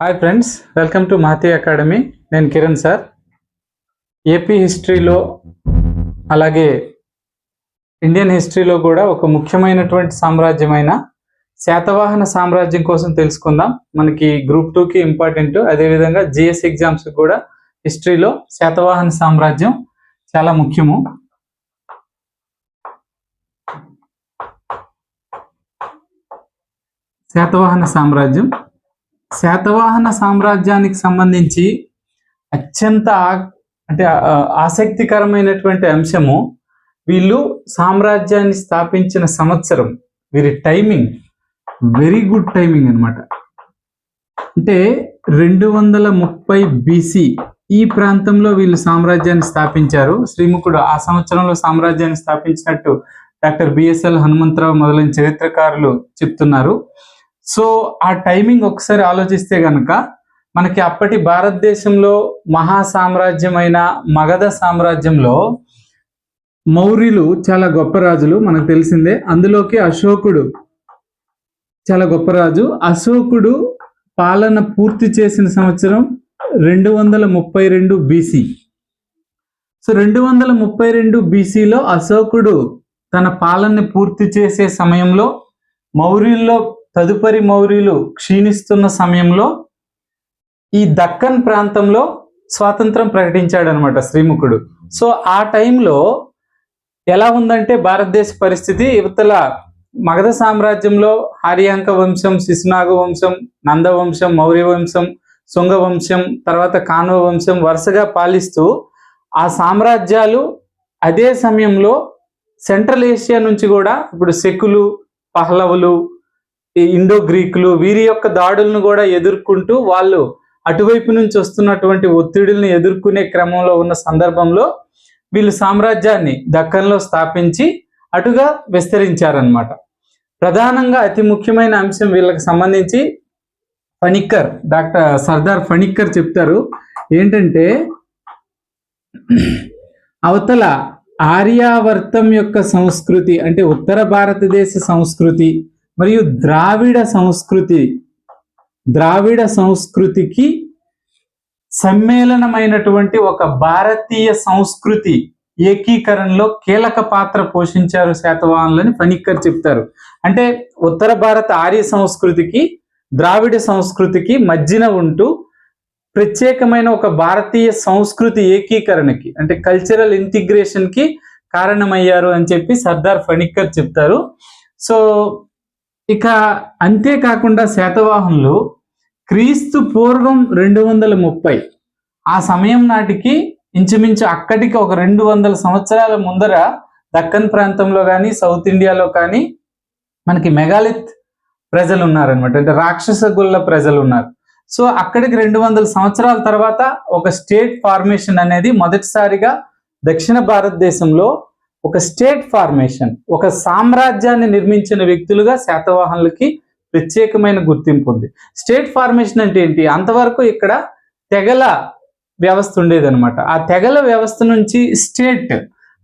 Hi friends welcome to Mahathi academy నేను Kiran sir. AP హిస్టరీలో అలాగే ఇండియన్ హిస్టరీలో కూడా ఒక ముఖ్యమైనటువంటి సామ్రాజ్యమైన శాతవాహన సామ్రాజ్యం కోసం తెలుసుకుందాం. మనకి గ్రూప్ టూకి ఇంపార్టెంట్ అదేవిధంగా జిఎస్ ఎగ్జామ్స్ కూడా హిస్టరీలో శాతవాహన సామ్రాజ్యం చాలా ముఖ్యము. శాతవాహన సామ్రాజ్యం. శాతవాహన సామ్రాజ్యానికి సంబంధించి అత్యంత అంటే ఆసక్తికరమైనటువంటి అంశము వీళ్ళు సామ్రాజ్యాన్ని స్థాపించిన సంవత్సరం. వీరి టైమింగ్ వెరీ గుడ్ టైమింగ్ అన్నమాట. అంటే రెండు వందల ముప్పై బీసీ ఈ ప్రాంతంలో వీళ్ళు సామ్రాజ్యాన్ని స్థాపించారు. శ్రీముఖుడు ఆ సంవత్సరంలో సామ్రాజ్యాన్ని స్థాపించినట్టు డాక్టర్ బిఎస్ఎల్ హనుమంతరావు మొదలైన చరిత్రకారులు చెప్తున్నారు. సో ఆ టైమింగ్ ఒకసారి ఆలోచిస్తే కనుక మనకి అప్పటి భారతదేశంలో మహా సామ్రాజ్యమైన మగధ సామ్రాజ్యంలో మౌర్యులు చాలా గొప్ప రాజులు మనకు తెలిసిందే. అందులోకి అశోకుడు చాలా గొప్ప రాజు. అశోకుడు పాలన పూర్తి చేసిన సంవత్సరం రెండు వందల ముప్పై రెండు బీసీ సో రెండు వందల ముప్పై రెండు బీసీలో అశోకుడు తన పాలనని పూర్తి చేసే సమయంలో మౌర్యుల్లో తదుపరి మౌర్యులు క్షీణిస్తున్న సమయంలో ఈ దక్కన్ ప్రాంతంలో స్వాతంత్రం ప్రకటించాడు అనమాట శ్రీముఖుడు. సో ఆ టైంలో ఎలా ఉందంటే భారతదేశ పరిస్థితి యువతల మగధ సామ్రాజ్యంలో హరియాంక వంశం శిశునాగ వంశం నంద వంశం మౌర్య వంశం శుంగ వంశం తర్వాత కాన్వ వంశం వరుసగా పాలిస్తూ ఆ సామ్రాజ్యాలు అదే సమయంలో సెంట్రల్ ఏషియా నుంచి కూడా ఇప్పుడు శకులు పహ్లవులు ఇండో గ్రీకులు వీరి యొక్క దాడులను కూడా ఎదుర్కొంటూ వాళ్ళు అటువైపు నుంచి వస్తున్నటువంటి ఒత్తిడులను ఎదుర్కొనే క్రమంలో ఉన్న సందర్భంలో వీళ్ళు సామ్రాజ్యాన్ని దక్కన్లో స్థాపించి అటుగా విస్తరించారనమాట ప్రధానంగా అతి ముఖ్యమైన అంశం వీళ్ళకి సంబంధించి ఫణిక్కర్ డాక్టర్ సర్దార్ ఫణిక్కర్ చెప్తారు. ఏంటంటే అవతల ఆర్యావర్తం యొక్క సంస్కృతి అంటే ఉత్తర భారతదేశ సంస్కృతి మరియు ద్రావిడ సంస్కృతి ద్రావిడ సంస్కృతికి సమ్మేళనమైనటువంటి ఒక భారతీయ సంస్కృతి ఏకీకరణలో కీలక పాత్ర పోషించారు శాతవాహనులని ఫణిక్కర్ చెప్తారు. అంటే ఉత్తర భారత ఆర్య సంస్కృతికి ద్రావిడ సంస్కృతికి మధ్యన ఉంటూ ప్రత్యేకమైన ఒక భారతీయ సంస్కృతి ఏకీకరణకి అంటే కల్చరల్ ఇంటిగ్రేషన్కి కారణమయ్యారు అని చెప్పి సర్దార్ ఫణిక్కర్ చెప్తారు. సో ఇక అంతేకాకుండా శాతవాహనులు క్రీస్తు పూర్వం రెండు వందల ముప్పై ఆ సమయం నాటికి ఇంచుమించు అక్కడికి ఒక రెండు వందల సంవత్సరాల ముందర దక్కన్ ప్రాంతంలో కానీ సౌత్ ఇండియాలో కానీ మనకి మెగాలిత్ ప్రజలు ఉన్నారనమాట అంటే రాక్షస గుళ్ళ ప్రజలు ఉన్నారు సో అక్కడికి రెండు వందల సంవత్సరాల తర్వాత ఒక స్టేట్ ఫార్మేషన్ అనేది మొదటిసారిగా దక్షిణ భారతదేశంలో ఒక స్టేట్ ఫార్మేషన్ ఒక సామ్రాజ్యాన్ని నిర్మించిన వ్యక్తులుగా శాతవాహనులకి ప్రత్యేకమైన గుర్తింపు ఉంది. స్టేట్ ఫార్మేషన్ అంటే ఏంటి? అంతవరకు ఇక్కడ తెగల వ్యవస్థ ఉండేదన్నమాట. ఆ తెగల వ్యవస్థ నుంచి స్టేట్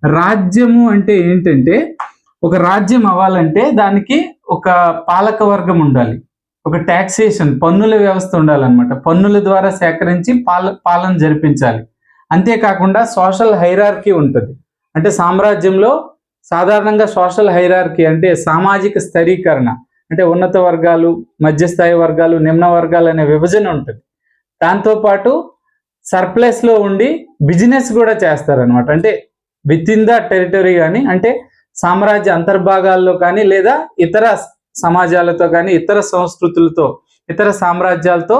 రాజ్యము అంటే ఏంటంటే ఒక రాజ్యం అవ్వాలంటే దానికి ఒక పాలక వర్గం ఉండాలి. ఒక ట్యాక్సేషన్ పన్నుల వ్యవస్థ ఉండాలన్నమాట. పన్నుల ద్వారా సేకరించి పాల పాలన జరిపించాలి. అంతేకాకుండా సోషల్ హైరార్కీ ఉంటుంది. అంటే సామ్రాజ్యంలో సాధారణంగా సోషల్ హైరార్కీ అంటే సామాజిక స్థిరీకరణ అంటే ఉన్నత వర్గాలు మధ్యస్థాయి వర్గాలు నిమ్న వర్గాలు అనే విభజన ఉంటుంది. దాంతోపాటు సర్ప్లస్లో ఉండి బిజినెస్ కూడా చేస్తారనమాట అంటే విత్ ఇన్ ద టెరిటరీ కానీ అంటే సామ్రాజ్య అంతర్భాగాల్లో కానీ లేదా ఇతర సమాజాలతో కానీ ఇతర సంస్కృతులతో ఇతర సామ్రాజ్యాలతో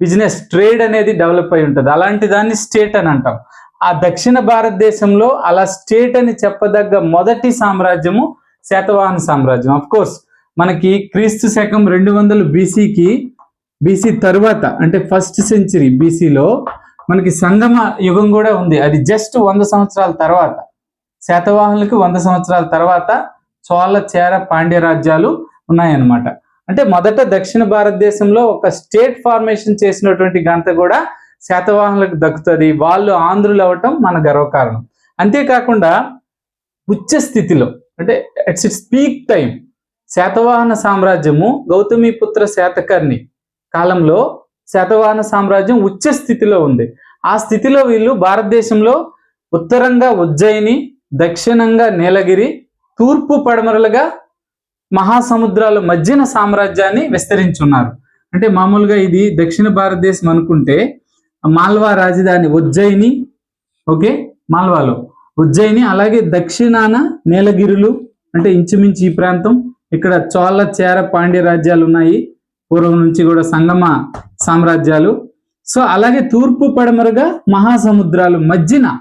బిజినెస్ ట్రేడ్ అనేది డెవలప్ అయి ఉంటుంది. అలాంటి దాన్ని స్టేట్ అని అంటాం. ఆ దక్షిణ భారతదేశంలో అలా స్టేట్ అని చెప్పదగ్గ మొదటి సామ్రాజ్యము శాతవాహన సామ్రాజ్యం. అఫ్ కోర్స్ మనకి క్రీస్తు శకం రెండు వందలు బీసీకి బీసీ తర్వాత అంటే ఫస్ట్ సెంచరీ బీసీలో మనకి సంగమ యుగం కూడా ఉంది. అది జస్ట్ వంద సంవత్సరాల తర్వాత. శాతవాహనులకి వంద సంవత్సరాల తర్వాత చోళ చేర పాండ్య రాజ్యాలు ఉన్నాయన్నమాట. అంటే మొదట దక్షిణ భారతదేశంలో ఒక స్టేట్ ఫార్మేషన్ చేసినటువంటి ఘనత కూడా శాతవాహనులకు దక్కుతుంది. వాళ్ళు ఆంధ్రులు అవటం మన గర్వకారణం. అంతేకాకుండా ఉచ్చ స్థితిలో అంటే it's it's peak time Satavahana సామ్రాజ్యము Gautamiputra Satakarni కాలంలో శాతవాహన సామ్రాజ్యం ఉచ్చ స్థితిలో ఉంది. ఆ స్థితిలో వీళ్ళు భారతదేశంలో ఉత్తరంగా ఉజ్జయిని దక్షిణంగా నీలగిరి తూర్పు పడమరలుగా మహాసముద్రాల మధ్యన సామ్రాజ్యాన్ని విస్తరించున్నారు. అంటే మామూలుగా ఇది దక్షిణ భారతదేశం అనుకుంటే మాల్వా రాజధాని ఉజ్జయిని ఓకే? మాల్వాలో. ఉజ్జయిని అలాగే దక్షిణాన నీలగిరులు అంటే ఇంచుమించు ఈ ప్రాంతం. ఇక్కడ చోళ చేర పాండ్య రాజ్యాలు ఉన్నాయి. పూర్వం నుంచి కూడా సంగమ సామ్రాజ్యాలు. సో అలాగే తూర్పు పడమరగా మహాసముద్రాలు మధ్యన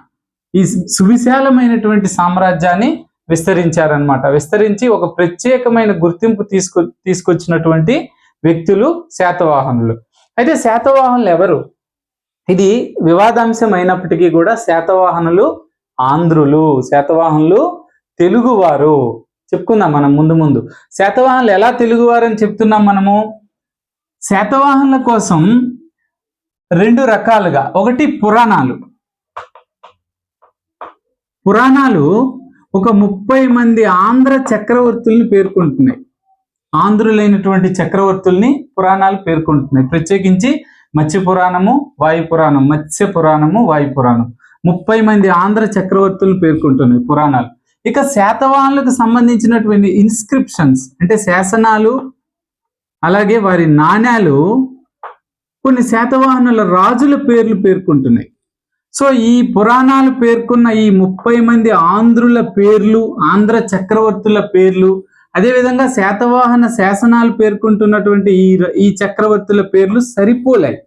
ఈ సువిశాలమైనటువంటి సామ్రాజ్యాన్ని విస్తరించారనమాట విస్తరించి ఒక ప్రత్యేకమైన గుర్తింపు తీసుకొ తీసుకొచ్చినటువంటి వ్యక్తులు శాతవాహనులు. అయితే శాతవాహనులు ఎవరు? ఇది వివాదాంశం అయినప్పటికీ కూడా శాతవాహనులు ఆంధ్రులు. శాతవాహనులు తెలుగువారు. చెప్పుకుందాం మనం ముందు ముందు. శాతవాహనులు ఎలా తెలుగువారు అని చెప్తున్నాం మనము? శాతవాహనుల కోసం రెండు రకాలుగా. ఒకటి పురాణాలు. పురాణాలు ఒక ముప్పై మంది ఆంధ్ర చక్రవర్తుల్ని పేర్కొంటున్నాయి. ఆంధ్రులైనటువంటి చక్రవర్తుల్ని పురాణాలు పేర్కొంటున్నాయి. ప్రత్యేకించి మత్స్య పురాణము వాయు పురాణం మత్స్య పురాణము వాయు పురాణం ముప్పై మంది ఆంధ్ర చక్రవర్తులు పేర్కొంటున్నాయి పురాణాలు. ఇక శాతవాహనులకు సంబంధించినటువంటి ఇన్స్క్రిప్షన్స్ అంటే శాసనాలు అలాగే వారి నాణ్యాలు కొన్ని శాతవాహనుల రాజుల పేర్లు పేర్కొంటున్నాయి. సో ఈ పురాణాలు పేర్కొన్న ఈ ముప్పై మంది ఆంధ్రుల పేర్లు ఆంధ్ర చక్రవర్తుల పేర్లు అదేవిధంగా శాతవాహన శాసనాలు పేర్కొంటున్నటువంటి ఈ ఈ చక్రవర్తుల పేర్లు సరిపోలాయి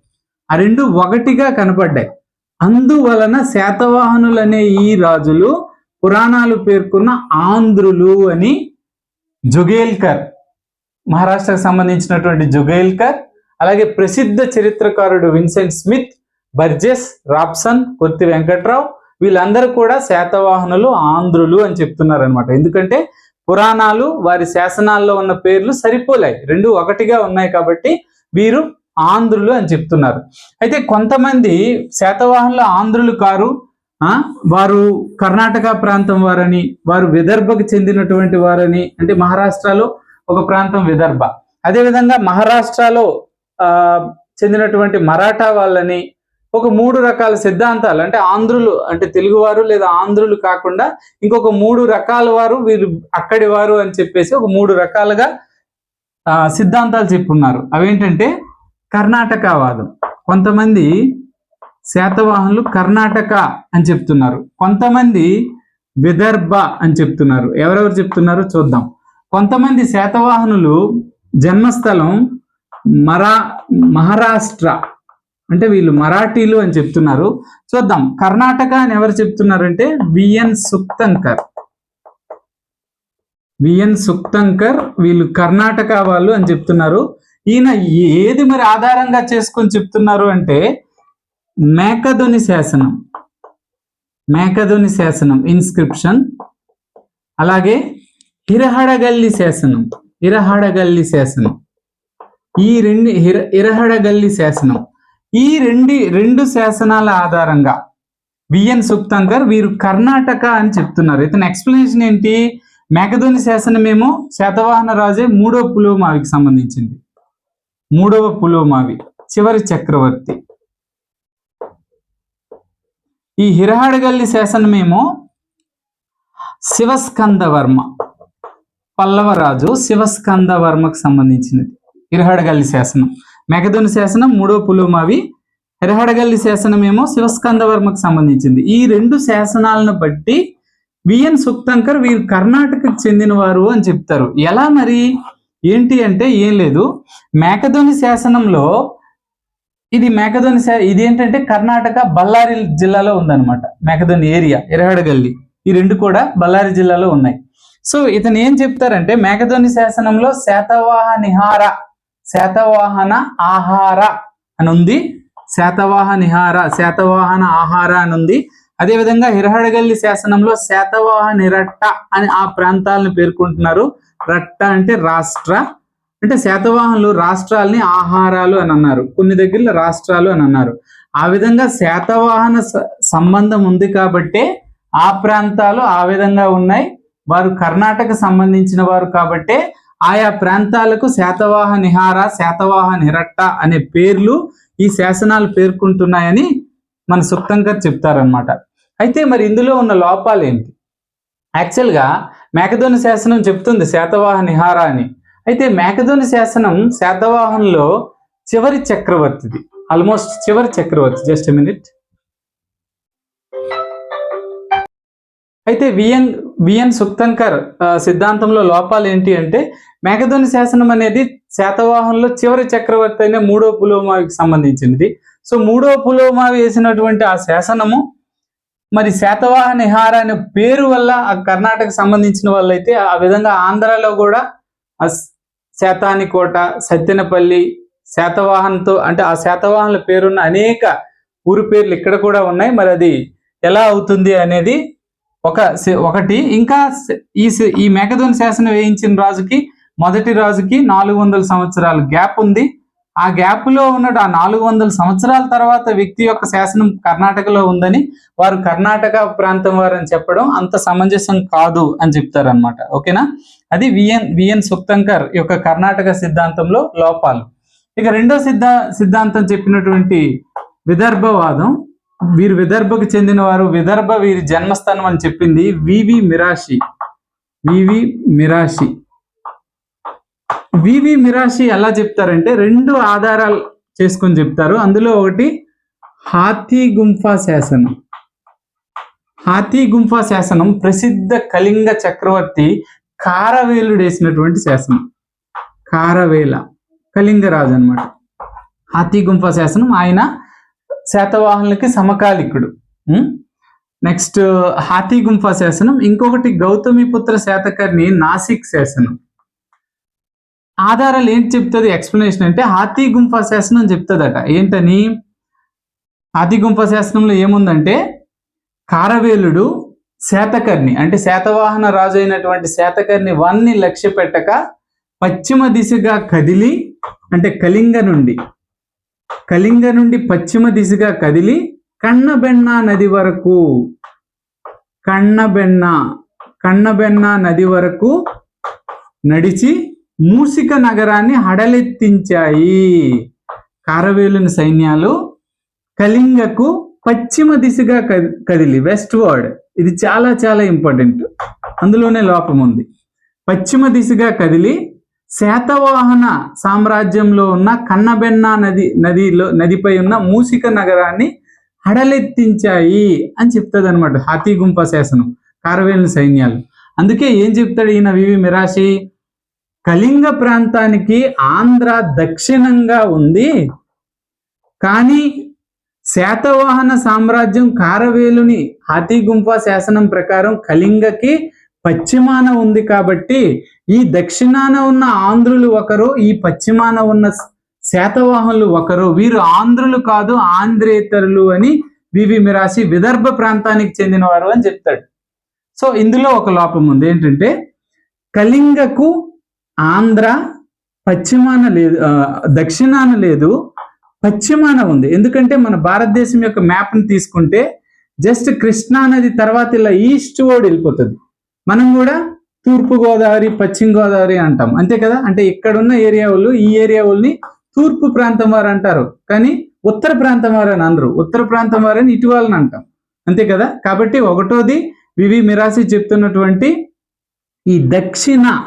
ఆ రెండు ఒకటిగా కనపడ్డాయి. అందువలన శాతవాహనులు అనే ఈ రాజులు పురాణాలు పేర్కొన్న ఆంధ్రులు అని జుగేల్కర్ మహారాష్ట్రకు సంబంధించినటువంటి జుగేల్కర్ అలాగే ప్రసిద్ధ చరిత్రకారుడు Vincent Smith Burgess Rapson Kotti Venkatrao వీళ్ళందరూ కూడా శాతవాహనులు ఆంధ్రులు అని చెప్తున్నారు అనమాట ఎందుకంటే పురాణాలు వారి శాసనాల్లో ఉన్న పేర్లు సరిపోలాయి. రెండు ఒకటిగా ఉన్నాయి కాబట్టి వీరు ఆంధ్రులు అని చెప్తున్నారు. అయితే కొంతమంది శాతవాహనులు ఆంధ్రులు కారు ఆ వారు కర్ణాటక ప్రాంతం వారని వారు విదర్భకు చెందినటువంటి వారని అంటే మహారాష్ట్రలో ఒక ప్రాంతం విదర్భ. అదేవిధంగా మహారాష్ట్రలో ఆ చెందినటువంటి మరాఠా వాళ్ళని ఒక మూడు రకాల సిద్ధాంతాలు అంటే ఆంధ్రులు అంటే తెలుగువారు లేదా ఆంధ్రులు కాకుండా ఇంకొక మూడు రకాల వారు వీరు అక్కడి వారు అని చెప్పేసి ఒక మూడు రకాలుగా సిద్ధాంతాలు చెప్పున్నారు. అవేంటంటే కర్ణాటక వాదం కొంతమంది శాతవాహనులు కర్ణాటక అని చెప్తున్నారు. కొంతమంది విదర్భ అని చెప్తున్నారు. ఎవరెవరు చెప్తున్నారో? చూద్దాం. కొంతమంది శాతవాహనులు జన్మస్థలం మరా మహారాష్ట్ర అంటే వీళ్ళు మరాఠీలు అని చెప్తున్నారు. చూద్దాం. కర్ణాటక అని ఎవరు చెప్తున్నారంటే విఎన్ సుక్తంకర్. విఎన్ సుక్తంకర్ వీళ్ళు కర్ణాటక వాళ్ళు అని చెప్తున్నారు. ఈయన ఏది మరి ఆధారంగా చేసుకొని చెప్తున్నారు అంటే మేకధుని శాసనం. మేకధుని శాసనం ఇన్స్క్రిప్షన్ అలాగే హిరహడగల్లి శాసనం. ఇరహడగల్లి శాసనం. ఈ రెండు హిర ఇరహడగల్లి శాసనం. ఈ రెండు రెండు శాసనాల ఆధారంగా విఎన్ సుప్తంకర్ వీరు కర్ణాటక అని చెప్తున్నారు. ఇతని ఎక్స్ప్లెనేషన్ ఏంటి? మేకధోని శాసనమేమో శాతవాహన రాజే మూడవ పులోమావికి సంబంధించింది. మూడవ పులోమావి చివరి చక్రవర్తి. ఈ హిరహడగల్లి శాసనమేమో శివస్కందవర్మ పల్లవరాజు శివస్కందవర్మకు సంబంధించినది. హిరహడగల్లి శాసనం. మెగధుని శాసనం మూడో పులోమావి ఎరహడగల్లి శాసనం ఏమో శివస్కందవర్మకు సంబంధించింది. ఈ రెండు శాసనాలను బట్టి విఎన్ సుక్తంకర్ వీరు కర్ణాటకకు చెందినవారు అని చెప్తారు. ఎలా మరి? ఏంటి అంటే ఏం లేదు. మేకధోని శాసనంలో ఇది మేకధోని శా- ఇది ఏంటంటే కర్ణాటక బళ్ళారి జిల్లాలో ఉందన్నమాట. మేకధోని ఏరియా ఎరహడగల్లి ఈ రెండు కూడా బళ్ళారి జిల్లాలో ఉన్నాయి. సో ఇతను ఏం చెప్తారంటే మేకధోని శాసనంలో శాతవాహ నిహార శాతవాహన ఆహార అని ఉంది శాతవాహ నిహార శాతవాహన ఆహార అని ఉంది అదేవిధంగా హిరహడగల్లి శాసనంలో శాతవాహ నిరట్ట అని ఆ ప్రాంతాలను పేర్కొంటున్నారు. రట్ట అంటే రాష్ట్ర. అంటే శాతవాహనులు రాష్ట్రాలని ఆహారాలు అని అన్నారు. కొన్ని దగ్గరలో రాష్ట్రాలు అని అన్నారు. ఆ విధంగా శాతవాహన సంబంధం ఉంది కాబట్టే ఆ ప్రాంతాలు ఆ విధంగా ఉన్నాయి. వారు కర్ణాటక సంబంధించిన వారు కాబట్టే ఆయా ప్రాంతాలకు శాతవాహ నిహార శాతవాహ నిరట్ట అనే పేర్లు ఈ శాసనాలు పేర్కొంటున్నాయని మన సుప్తంకర్ చెప్తారనమాట అయితే మరి ఇందులో ఉన్న లోపాలు ఏంటి? యాక్చువల్గా మేకధోని శాసనం చెప్తుంది శాతవాహ నిహార అని. అయితే మేకధోని శాసనం శాతవాహనంలో చివరి చక్రవర్తిది. ఆల్మోస్ట్ చివరి చక్రవర్తి జస్ట్ మినిట్. అయితే V N V N Sukthankar సిద్ధాంతంలో లోపాలు ఏంటి అంటే మేకధోని శాసనం అనేది శాతవాహనంలో చివరి చక్రవర్తి అయిన మూడో పులోమావికి సంబంధించినది. సో మూడో పులోమావి వేసినటువంటి ఆ శాసనము మరి శాతవాహ నిహార అనే పేరు వల్ల ఆ కర్ణాటక సంబంధించిన వాళ్ళైతే ఆ విధంగా ఆంధ్రాలో కూడా ఆ శాతాని కోట సత్యనపల్లి శాతవాహన్తో అంటే ఆ శాతవాహనుల పేరున్న అనేక ఊరు పేర్లు ఇక్కడ కూడా ఉన్నాయి. మరి అది ఎలా అవుతుంది అనేది ఒక ఒకటి. ఇంకా ఈ ఈ మేకధోని శాసనం వేయించిన రాజుకి మొదటి రాజుకి నాలుగు వందల సంవత్సరాల గ్యాప్ ఉంది. ఆ గ్యాప్లో ఉన్న ఆ నాలుగు వందల సంవత్సరాల తర్వాత వ్యక్తి యొక్క శాసనం కర్ణాటకలో ఉందని వారు కర్ణాటక ప్రాంతం వారు అని చెప్పడం అంత సమంజసం కాదు అని చెప్తారనమాట ఓకేనా? అది విఎన్ విఎన్ సుప్తంకర్ యొక్క కర్ణాటక సిద్ధాంతంలో లోపాలు. ఇక రెండో సిద్ధ సిద్ధాంతం చెప్పినటువంటి విదర్భవాదం. వీరు విదర్భకు చెందిన వారు విదర్భ వీరి జన్మస్థానం అని చెప్పింది వివి మిరాషి. వివి మిరాషి. వివి మిరాషి ఎలా చెప్తారంటే రెండు ఆధారాలు చేసుకొని చెప్తారు. అందులో ఒకటి హాతీ గుంఫా శాసనం. హాతీ గుంఫా శాసనం ప్రసిద్ధ కళింగ చక్రవర్తి కారవేలుడు వేసినటువంటి శాసనం. కారవేల కళింగరాజు అన్నమాట. హాతీ గుంఫా శాసనం ఆయన శాతవాహనులకి సమకాలికుడు. నెక్స్ట్ హాతిగుంఫా శాసనం. ఇంకొకటి గౌతమిపుత్ర శాతకర్ణి నాసిక్ శాసనం. ఆధారాలు ఏంటి చెప్తుంది? ఎక్స్ప్లెనేషన్ అంటే హాతీ గుంఫా శాసనం చెప్తుందట. ఏంటని? హాతీ గుంఫ శాసనంలో ఏముందంటే కారవేలుడు శాతకర్ణి అంటే శాతవాహన రాజు అయినటువంటి శాతకర్ణి వన్ని లక్ష్య పెట్టక పశ్చిమ దిశగా కదిలి అంటే కళింగ నుండి కళింగ నుండి పశ్చిమ దిశగా కదిలి కన్నబెన్న నది వరకు. కన్నబెన్న కన్నబెన్న నది వరకు నడిచి మూసిక నగరాన్ని హడలెత్తించాయి. కారవేలుని సైన్యాలు కళింగకు పశ్చిమ దిశగా కది- కదిలి వెస్ట్ వర్డ్. ఇది చాలా చాలా ఇంపార్టెంట్. అందులోనే లోపం ఉంది. పశ్చిమ దిశగా కదిలి శాతవాహన సామ్రాజ్యంలో ఉన్న కన్నబెన్న నది నదిలో నదిపై ఉన్న మూసిక నగరాన్ని హడలెత్తించాయి అని చెప్తుంది అనమాట హాతీ గుంప శాసనం కారవేలిన సైన్యాలు. అందుకే ఏం చెప్తాడు ఈయన వివి మిరాశి? కళింగ ప్రాంతానికి ఆంధ్ర దక్షిణంగా ఉంది కానీ శాతవాహన సామ్రాజ్యం కారవేలుని హాతీ గుంప శాసనం ప్రకారం కళింగకి పశ్చిమాన ఉంది కాబట్టి ఈ దక్షిణాన ఉన్న ఆంధ్రులు ఒకరు ఈ పశ్చిమాన ఉన్న శాతవాహనులు ఒకరు. వీరు ఆంధ్రులు కాదు ఆంధ్రేతరులు అని వివి మిరాసి విదర్భ ప్రాంతానికి చెందినవారు అని చెప్తాడు. సో ఇందులో ఒక లోపం ఉంది. ఏంటంటే కళింగకు ఆంధ్ర పశ్చిమాన లేదు దక్షిణాన లేదు పశ్చిమాన ఉంది. ఎందుకంటే మన భారతదేశం యొక్క మ్యాప్ని తీసుకుంటే జస్ట్ కృష్ణా నది తర్వాత ఇలా ఈస్ట్ వర్డ్ వెళ్ళిపోతుంది. మనం కూడా తూర్పు గోదావరి పశ్చిమ గోదావరి అంటాం. అంతే కదా? అంటే ఇక్కడున్న ఏరియా వాళ్ళు ఈ ఏరియా వాళ్ళని తూర్పు ప్రాంతం వారు అంటారు. కానీ ఉత్తర ప్రాంతం వారు అని అనరు. ఉత్తర ప్రాంతం వారని ఇటు అంటాం. అంతే కదా? కాబట్టి ఒకటోది వివి మిరాసి చెప్తున్నటువంటి ఈ దక్షిణ.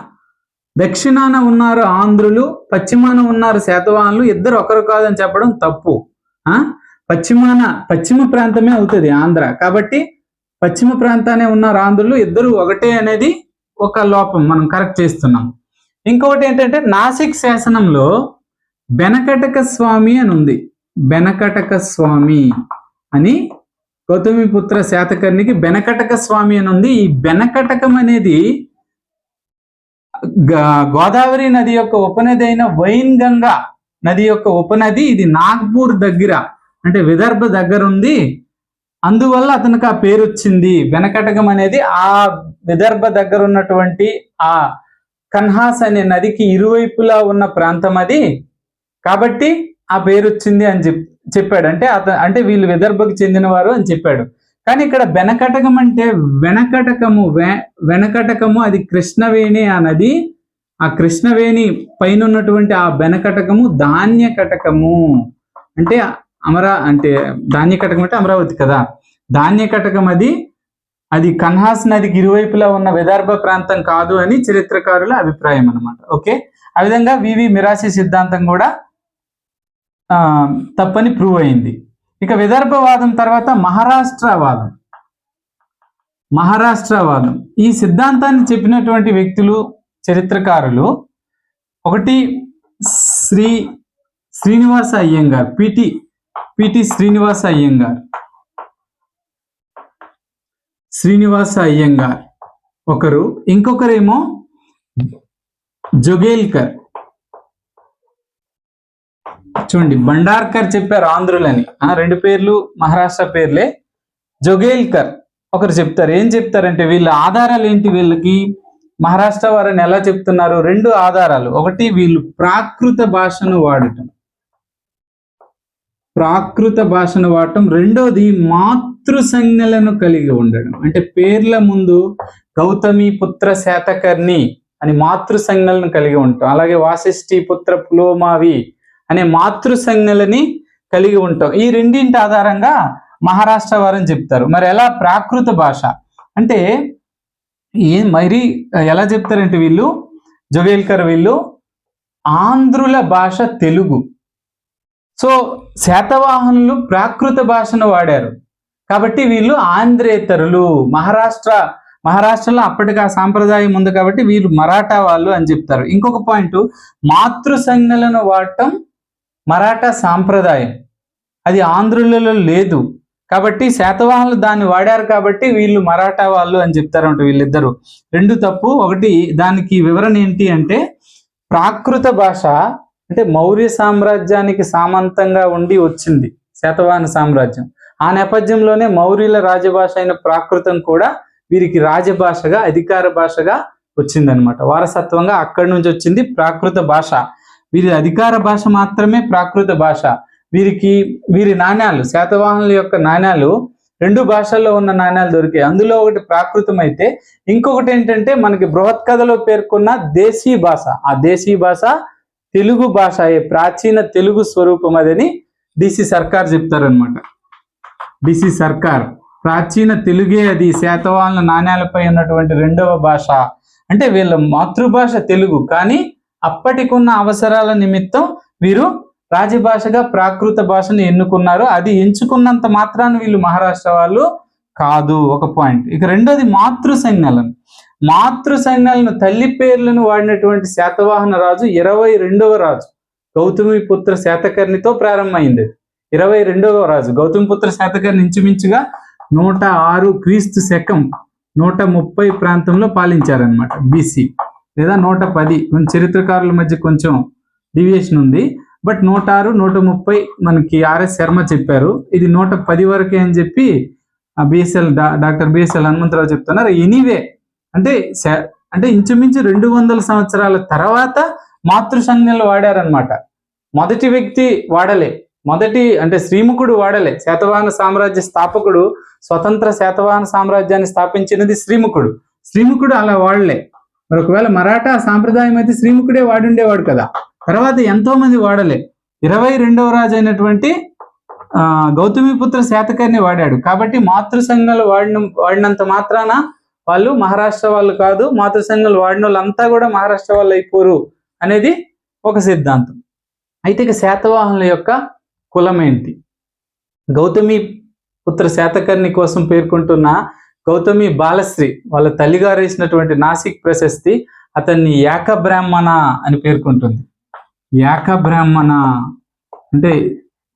దక్షిణాన ఉన్నారు ఆంధ్రులు పశ్చిమాన ఉన్నారు శాతవాహనులు ఇద్దరు ఒకరు కాదని చెప్పడం తప్పు. ఆ? పశ్చిమాన పశ్చిమ ప్రాంతమే అవుతుంది ఆంధ్ర. కాబట్టి పశ్చిమ ప్రాంతానే ఉన్న ఆంధ్రులు ఇద్దరు ఒకటే అనేది ఒక లోపం మనం కరెక్ట్ చేస్తున్నాం. ఇంకొకటి ఏంటంటే నాసిక్ శాసనంలో బెనకటక స్వామి అని ఉంది. బెనకటక స్వామి అని గౌతమిపుత్ర శాతకర్ణికి బెనకటక స్వామి అని ఉంది. ఈ బెనకటకం అనేది గోదావరి నది యొక్క ఉపనది అయిన వైన్ గంగా నది యొక్క ఉపనది ఇది నాగ్పూర్ దగ్గర అంటే విదర్భ దగ్గర ఉంది. అందువల్ల అతనికి ఆ పేరు వచ్చింది వెనకటకం అనేది ఆ విదర్భ దగ్గర ఉన్నటువంటి ఆ కన్హాస్ అనే నదికి ఇరువైపులా ఉన్న ప్రాంతం అది. కాబట్టి ఆ పేరు వచ్చింది అని చెప్ చెప్పాడు. అంటే అత అంటే వీళ్ళు విదర్భకు చెందినవారు అని చెప్పాడు. కానీ ఇక్కడ వెనకటకం అంటే వెనకటకము వె- వెనకటకము అది కృష్ణవేణి ఆ నది ఆ కృష్ణవేణి పైన ఉన్నటువంటి ఆ బెనకటకము ధాన్య కటకము అంటే అమరా అంటే ధాన్య కటకం అంటే అమరావతి కదా? ధాన్య కటకం అది అది కన్హాస్ నదికి ఇరువైపులా ఉన్న విదర్భ ప్రాంతం కాదు అని చరిత్రకారుల అభిప్రాయం అనమాట ఓకే? ఆ విధంగా వివి మిరాసి సిద్ధాంతం కూడా ఆ, తప్పని ప్రూవ్ అయింది. ఇక విదర్భవాదం తర్వాత మహారాష్ట్రవాదం. మహారాష్ట్రవాదం. ఈ సిద్ధాంతాన్ని చెప్పినటువంటి వ్యక్తులు చరిత్రకారులు ఒకటి Shri Srinivasa Iyengar P T P T Srinivasa Iyengar. Srinivasa Iyengar. ఒకరు ఇంకొకరేమో జొగేల్కర్. చూడండి బండార్కర్ చెప్పారు ఆంధ్రులని. ఆ, రెండు పేర్లు మహారాష్ట్ర పేర్లే. జొగేల్కర్ ఒకరు చెప్తారు. ఏం చెప్తారంటే వీళ్ళ ఆధారాలు ఏంటి వీళ్ళకి? మహారాష్ట్ర వారిని ఎలా చెప్తున్నారు? రెండు ఆధారాలు. ఒకటి వీళ్ళు ప్రాకృత భాషను వాడటం. ప్రాకృత భాషను వాడటం. రెండోది మాతృ సంజ్ఞలను కలిగి ఉండడం. అంటే పేర్ల ముందు గౌతమి పుత్ర శాతకర్ణి అని మాతృ సంజ్ఞలను కలిగి ఉంటాం. అలాగే వాసిష్ఠి పుత్ర పులోమావి అనే మాతృ సంజ్ఞలని కలిగి ఉంటాం. ఈ రెండింటి ఆధారంగా మహారాష్ట్ర వారని చెప్తారు. మరి ఎలా ప్రాకృత భాష? అంటే ఏ మరి ఎలా చెప్తారంటే వీళ్ళు? జోగేల్కర్ వీళ్ళు ఆంధ్రుల భాష తెలుగు. సో శాతవాహనులు ప్రాకృత భాషను వాడారు. కాబట్టి వీళ్ళు ఆంధ్రేతరులు మహారాష్ట్ర మహారాష్ట్రలో అప్పటికి ఆ సాంప్రదాయం ఉంది కాబట్టి వీళ్ళు మరాఠా వాళ్ళు అని చెప్తారు. ఇంకొక పాయింట్ మాతృ సంజ్ఞలను వాడటం మరాఠా సాంప్రదాయం. అది ఆంధ్రులలో లేదు. కాబట్టి శాతవాహనులు దాన్ని వాడారు కాబట్టి వీళ్ళు మరాఠా వాళ్ళు అని చెప్తారంట వీళ్ళిద్దరు. రెండు తప్పు. ఒకటి దానికి వివరణ ఏంటి అంటే ప్రాకృత భాష అంటే మౌర్య సామ్రాజ్యానికి సామంతంగా ఉండి వచ్చింది శాతవాహన సామ్రాజ్యం. ఆ నేపథ్యంలోనే మౌర్యుల రాజభాష అయిన ప్రాకృతం కూడా వీరికి రాజభాషగా అధికార భాషగా వచ్చిందనమాట వారసత్వంగా అక్కడి నుంచి వచ్చింది ప్రాకృత భాష. వీరి అధికార భాష మాత్రమే ప్రాకృత భాష. వీరికి వీరి నాణ్యాలు శాతవాహనుల యొక్క నాణ్యాలు రెండు భాషల్లో ఉన్న నాణ్యాలు దొరికాయి. అందులో ఒకటి ప్రాకృతం అయితే ఇంకొకటి ఏంటంటే మనకి బృహత్ కథలో పేర్కొన్న దేశీ భాష. ఆ దేశీ భాష తెలుగు భాష ప్రాచీన తెలుగు స్వరూపం అదని డిసి సర్కార్ చెప్తారనమాట డిసి సర్కార్ ప్రాచీన తెలుగే అది శాతవాహన నాణ్యాలపై ఉన్నటువంటి రెండవ భాష. అంటే వీళ్ళ మాతృభాష తెలుగు కానీ అప్పటికున్న అవసరాల నిమిత్తం వీరు రాజభాషగా ప్రాకృత భాషను ఎన్నుకున్నారు. అది ఎంచుకున్నంత మాత్రాన్ని వీళ్ళు మహారాష్ట్ర వాళ్ళు కాదు. ఒక పాయింట్. ఇక రెండోది మాతృ సంజ్ఞలను మాతృ సైన్యాలను తల్లి పేర్లను వాడినటువంటి శాతవాహన రాజు ఇరవై రెండవ రాజు. గౌతమి పుత్ర శాతకర్ణితో ప్రారంభమైంది. ఇరవై రెండవ రాజు. గౌతమి పుత్ర శాతకర్ణి ఇంచుమించుగా నూట ఆరు క్రీస్తు శకం నూట ముప్పై ప్రాంతంలో పాలించారనమాట బీసీ లేదా నూట పది. కొంచెం చరిత్రకారుల మధ్య కొంచెం డివియేషన్ ఉంది. బట్ నూట ఆరు నూట ముప్పై మనకి ఆర్ఎస్ శర్మ చెప్పారు. ఇది నూట పది వరకే అని చెప్పి బిఎస్ఎల్ డాక్టర్ బిఎస్ఎల్ హనుమంతరావు చెప్తున్నారు. ఎనీవే అంటే అంటే ఇంచుమించు రెండు వందల సంవత్సరాల తర్వాత మాతృ సంజ్ఞలు వాడారనమాట మొదటి వ్యక్తి వాడలే. మొదటి అంటే శ్రీముఖుడు వాడలే. శాతవాహన సామ్రాజ్య స్థాపకుడు స్వతంత్ర శాతవాహన సామ్రాజ్యాన్ని స్థాపించినది శ్రీముఖుడు. శ్రీముఖుడు అలా వాడలే. మరి ఒకవేళ మరాఠా సాంప్రదాయం అయితే శ్రీముఖుడే వాడుండేవాడు కదా. తర్వాత ఎంతో మంది వాడలే. ఇరవై రెండవ రాజు అయినటువంటి ఆ, గౌతమిపుత్ర శాతకర్ణి వాడాడు. కాబట్టి మాతృ సంఘాలు వాడిన వాడినంత మాత్రాన వాళ్ళు మహారాష్ట్ర వాళ్ళు కాదు మాతృ సంఘాలు వాడిన వాళ్ళంతా కూడా మహారాష్ట్ర వాళ్ళు అయిపోరు అనేది ఒక సిద్ధాంతం. అయితే ఇక శాతవాహనుల యొక్క కులం ఏంటి? గౌతమి పుత్ర శాతకర్ణి కోసం పేర్కొంటున్న గౌతమి బాలశ్రీ వాళ్ళ తల్లిగారు వేసినటువంటి నాసిక్ ప్రశస్తి అతన్ని ఏక బ్రాహ్మణ అని పేర్కొంటుంది. యాక బ్రాహ్మణ అంటే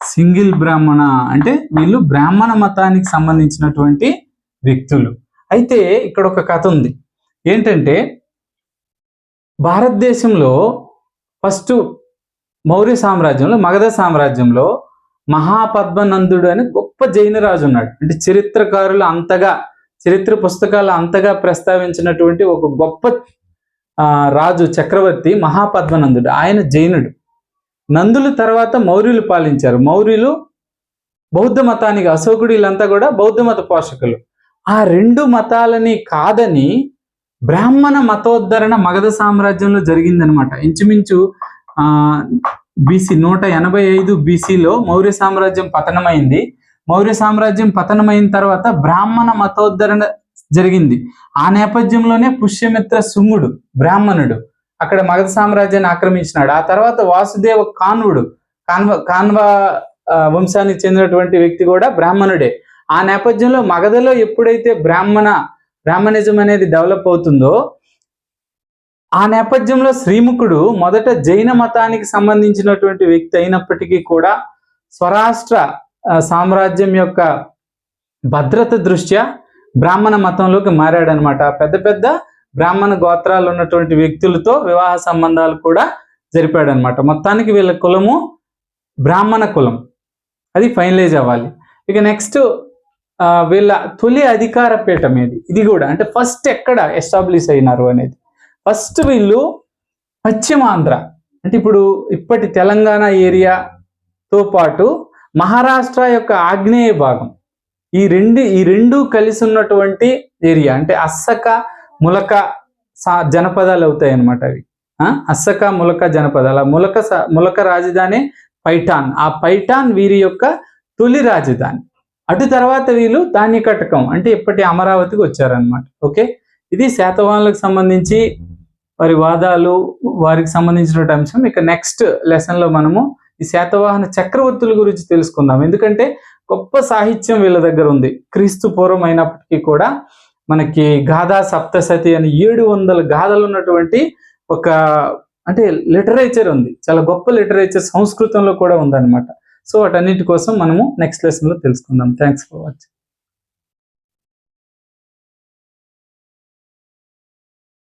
సింగిల్ బ్రాహ్మణ అంటే వీళ్ళు బ్రాహ్మణ మతానికి సంబంధించినటువంటి వ్యక్తులు. అయితే ఇక్కడ ఒక కథ ఉంది. ఏంటంటే భారతదేశంలో ఫస్ట్ మౌర్య సామ్రాజ్యంలో మగధ సామ్రాజ్యంలో మహాపద్మనందుడు అని గొప్ప జైన రాజు ఉన్నాడు. అంటే చరిత్రకారులు అంతగా చరిత్ర పుస్తకాలు అంతగా ప్రస్తావించినటువంటి ఒక గొప్ప రాజు చక్రవర్తి మహాపద్మనందుడు. ఆయన జైనుడు. నందుల తర్వాత మౌర్యులు పాలించారు. మౌర్యులు బౌద్ధ మతానికి అశోకుడు వీళ్ళంతా కూడా బౌద్ధ మత పోషకులు. ఆ రెండు మతాలని కాదని బ్రాహ్మణ మతోద్ధరణ మగధ సామ్రాజ్యంలో జరిగిందనమాట. ఇంచుమించు ఆ బీసీ నూట ఎనభై ఐదు బీసీలో మౌర్య సామ్రాజ్యం పతనమైంది. మౌర్య సామ్రాజ్యం పతనమైన తర్వాత బ్రాహ్మణ మతోద్ధరణ జరిగింది. ఆ నేపథ్యంలోనే పుష్యమిత్ర శుంగుడు బ్రాహ్మణుడు అక్కడ మగధ సామ్రాజ్యాన్ని ఆక్రమించినాడు. ఆ తర్వాత వాసుదేవ కాన్వుడు కాన్వ కాన్వ వంశానికి చెందినటువంటి వ్యక్తి కూడా బ్రాహ్మణుడే. ఆ నేపథ్యంలో మగధలో ఎప్పుడైతే బ్రాహ్మణ బ్రాహ్మణిజం అనేది డెవలప్ అవుతుందో ఆ నేపథ్యంలో శ్రీముఖుడు మొదట జైన మతానికి సంబంధించినటువంటి వ్యక్తి అయినప్పటికీ కూడా స్వరాష్ట్ర సామ్రాజ్యం యొక్క భద్రత దృష్ట్యా బ్రాహ్మణ మతంలోకి మారాడనమాట పెద్ద పెద్ద బ్రాహ్మణ గోత్రాలు ఉన్నటువంటి వ్యక్తులతో వివాహ సంబంధాలు కూడా జరిపాడనమాట మొత్తానికి వీళ్ళ కులము బ్రాహ్మణ కులం. అది ఫైనలైజ్ అవ్వాలి. ఇక నెక్స్ట్ వీళ్ళ తొలి అధికార పీఠం ఏది? ఇది కూడా అంటే ఫస్ట్ ఎక్కడ ఎస్టాబ్లిష్ అయినారు అనేది? ఫస్ట్ వీళ్ళు పశ్చిమాంధ్ర అంటే ఇప్పుడు ఇప్పటి తెలంగాణ ఏరియాతో పాటు మహారాష్ట్ర యొక్క ఆగ్నేయ భాగం. ఈ రెండు ఈ రెండు కలిసి ఉన్నటువంటి ఏరియా అంటే అస్సక ములక సా జనపదాలు అవుతాయి అనమాట అవి. అస్సక ములక జనపదాలు ఆ ములక స- ములక రాజధాని పైఠాన్. ఆ పైఠాన్ వీరి యొక్క తొలి రాజధాని. అటు తర్వాత వీళ్ళు ధాన్యకటకం అంటే ఇప్పటి అమరావతికి వచ్చారనమాట ఓకే? ఇది శాతవాహనులకు సంబంధించి వారి వాదాలు వారికి సంబంధించినటువంటి అంశం. ఇక నెక్స్ట్ లెసన్లో మనము ఈ శాతవాహన చక్రవర్తుల గురించి తెలుసుకుందాం. ఎందుకంటే గొప్ప సాహిత్యం వీళ్ళ దగ్గర ఉంది. క్రీస్తు పూర్వం అయినప్పటికీ కూడా మనకి గాథా సప్తసతి అని ఏడు వందల గాథలు ఉన్నటువంటి ఒక అంటే లిటరేచర్ ఉంది. చాలా గొప్ప లిటరేచర్ సంస్కృతంలో కూడా ఉందన్నమాట. సో వాటన్నిటి కోసం మనము నెక్స్ట్ లెసన్లో తెలుసుకుందాం. Thanks for watching